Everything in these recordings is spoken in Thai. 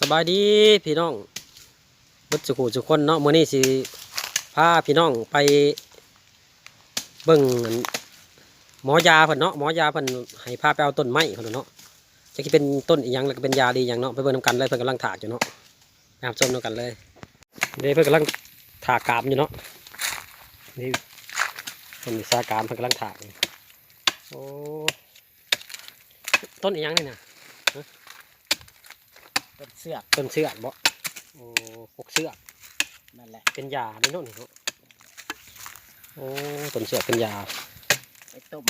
สบายดีพี่น้องเบิดสุขุสุคนเนาะมื้อนี้สิพาพี่น้องไปเบิ่งอันหมอยาเพิ่นเนาะหมอยาเพิ่นให้พาไปเอาต้นไม้เพิ่นเนาะจะคิดเป็นต้นอีหยังแล้วก็เป็นยาดีหยังเนาะไปเบิ่งนํกันเลยเพิ่นกำลังถากอยู่เนาะไปหาชมนํกันเลยเดี๋ยวเพิ่นกำลังถากกามอยู่เนาะนี่เพิ่นวิชาการเพิ่นกำลังถากโอ้ต้นอีหยังนี่นะ ต้นเสือกต้นเสือกบ่โอ้พวกเสือกนั่นแหละเป็นยาไม่โน่นนี่เนาะโอ้ต้นเสือกเป็นยาไปต้ม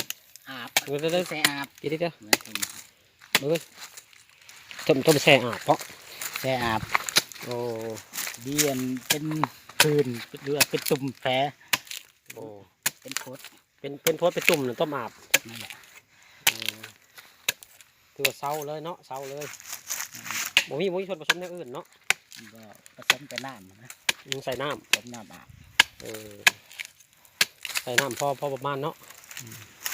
อาบเดี๋ยวเดี๋ยวเดี๋ยวใส่อาบอีกนิดเดียวเหมือนต้มเบิ่งต้มต้มแช่อาบเพาะใส่อาบโอ้เดียนเป็นพื้นหรือว่าเป็นตุ่มแผลโอ้เป็นโคดเป็นเป็นโพดเป็นตุ่มน่ะต้มอาบนั่นแหละอืมถือว่าเศร้าเลยเนาะเศร้าเลย บ่มีบ่มีส่วนผสมอย่างอื่นเนาะมันก็ผสมกับน้ำนะอืมใส่น้ต้มน้ำอาบำเออใส่น้ำพอพอประมาณเนาะ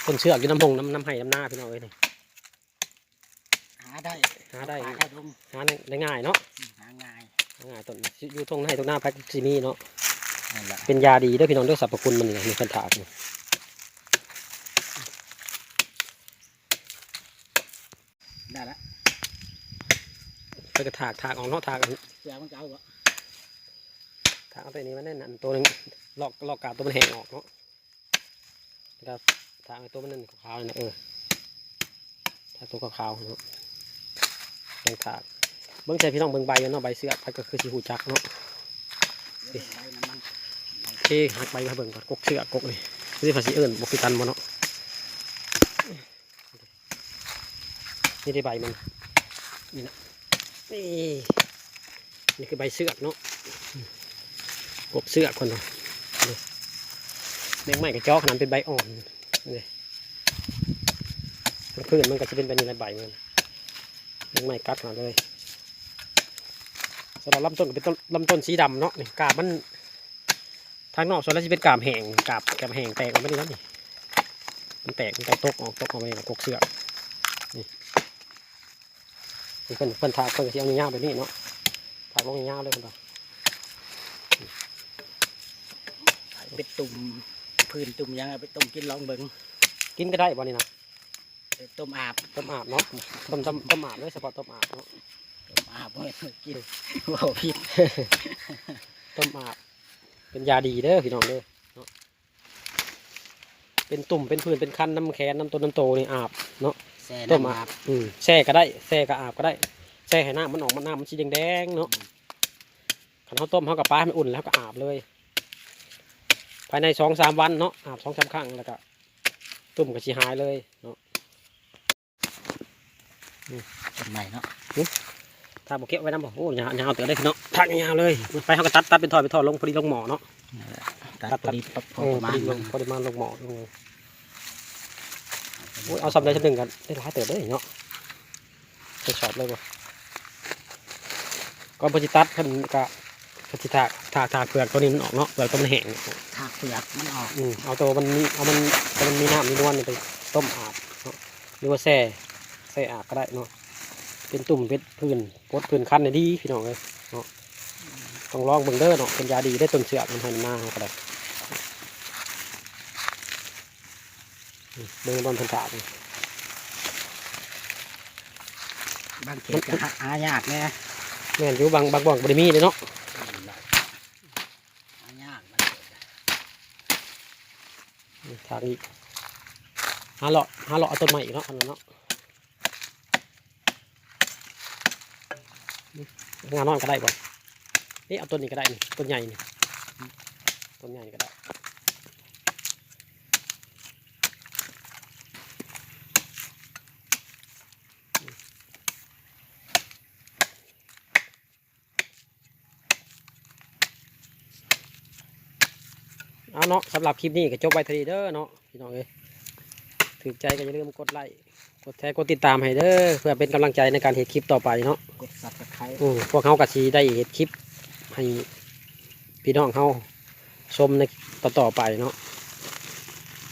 ต้นเสือกอยู่น้ำพงน้ำน้ำไห้น้ำหน้าพี่น้องเอ้ยนี่ หาได้หาได้ หาได้ลงหาได้ง่ายเนาะหาง่ายหาง่ายต้นอยู่ตรงไหนตรงหน้าพักซีมีเนาะ นั่นแหละเป็นยาดีเด้วยพี่น้องเด้วยสรรพคุณมันนี่มีคันถากนี่ได้ละ ไปกระถากถากออกเนาะถากอันเสือมันก็เอาวะถากเอาตัวนี้มาแน่นอันตัวหนึงลอกลอกกาบตัวมันแห้งออกเนาะแล้วก็ถากไอ้ตัวมันนั่นขาวๆนี่นะเออถากตัวขาวๆเนาะยังถากเบิ้งใจพี่น้องเบิ้งใบอยู่เนาะใบเสื้อไปก็คือสีหูจักเนาะเดี๋ยวใบมันมั่งเอ้หักใบมาเบิ่งก่อนกกเสื้อกกนี่คือภาษีเอิญบกิกันบ่เนาะนี่ได้ใบมันนี่นะ นี่นี่คือใบเสือกเนาะกกเสือกคนเนาะนี่แมงไม้กระจอกขนาดเป็นใบอ่อนนี่มันพื้นมันก็จะเป็นแบบนี้หละใบมันแมงไม้กัดมาเลยสำหรับลำต้นก็เป็นต้นลำต้นสีดำเนาะนี่กาบมันทางนอกส่วนแล้วจะเป็นกาบแห้งกาบกาบแห้งแตกออกมาดีแล้วนี่มันแตกมันแตกตกออกตกออกมาอย่างกกเสือกนี่ เพิ่นเพิ่นถากเพิ่นก็สิเอาเงาๆแบบนี้เนาะถากลงเงาๆเลยเพิ่นว่าเป็นตุ่มพื้นตุ่มยังเอาไปต้มกินลองเบิ่งกินก็ได้บ่นี่นะไปต้มอาบต้มอาบเนาะต้มต้มต้มอาบเลยเฉพาะต้มอาบเนาะต้มอาบเพื่อกินว้าวพิษต้มอาบเป็นยาดีเด้อพี่น้องเด้อเนาะเป็นตุ่มเป็นผื่นเป็นคันน้ำแขนน้ำต้นน้ำโตนี่อาบเนาะ แซ่ต้มน้ำอาอาบบอืมแช่ก็ได้แช่ก็อาบก็ได้แช่ให้น้ำมันออกมาน้ำมันสีแดงๆเนาะขันเขาต้มเขากับปลาให้มันอุ่นแล้วก็อาบเลย ภายในสองสามวันเนาะอาบสองสามครั้งแล้วก็ตุ่มก็สีหายเลยเนาะต้นใหม่เนาะถ้าบกเก็บไว้น้ำบอกโอ้ยาวยาวเตือได้พี่เนาะทักยาวเลยไปเขาก็ตัดตัดเป็นทอดเป็นทอดลงพอดีลงหมอเนาะ ตัดตัด พอดีพอเออประพอมาณดีลงพอดีมาลงหมอลงโอ้ยเอาสำเร็จชั้นหนึ่งกันได้หลายเติบเลยเนาะไปชอบเลยบ่ก่อนปฏิตัดเพิ่นก็ปฏิถากถากถากเปลือกตัวนี้มันออกเนาะเปลือกตัวมันแห้งถากเปลือกมันออกอืมเอาตัวมันมีเอามันตัวมันมีน้ำมีนวลนี่ไปต้มอาบเนาะหรือว่าแช่แช่อาบก็ได้เนาะเป็นตุ่มเป็นพื้นปดพื้นคันเนี่ยดีพี่น้องเลยเนาะต้องลองเบิ่งเด้อเนาะเป็นยาดีได้ต้นเสือกมันให้มันมาก็ได้อืม เบิ่งบอลพันธะนี่บางเขตก็หาหายากแน่แม่นอยู่บางบางบ่องบริมีเลยเนาะหายากมันอืมทางอีกหาเลาะหาเลาะเอาต้นใหม่อีกเนาะอันนั้นเนาะอืมงานน้อยก็ได้บ่นี่เอาต้นนี้ก็ได้นี่ต้นใหญ่นี่ต้นใหญ่ก็ได้ เอาเนาะสำหรับคลิปนี้ก็จบไว้เทานีเด้อเนาะพี่น้องเอ้ยถือใจก็อย่าลืมกดไลค์กดแชร์กดติดตามให้เด้อเพื่อเป็นกำลังใจในการเห็นคลิปต่อไปเนาะกดสับตะไคร้อืมพวกเขากะสีได้เห็นคลิปให้พี่น้องเขาชมในต่อๆไปเนาะ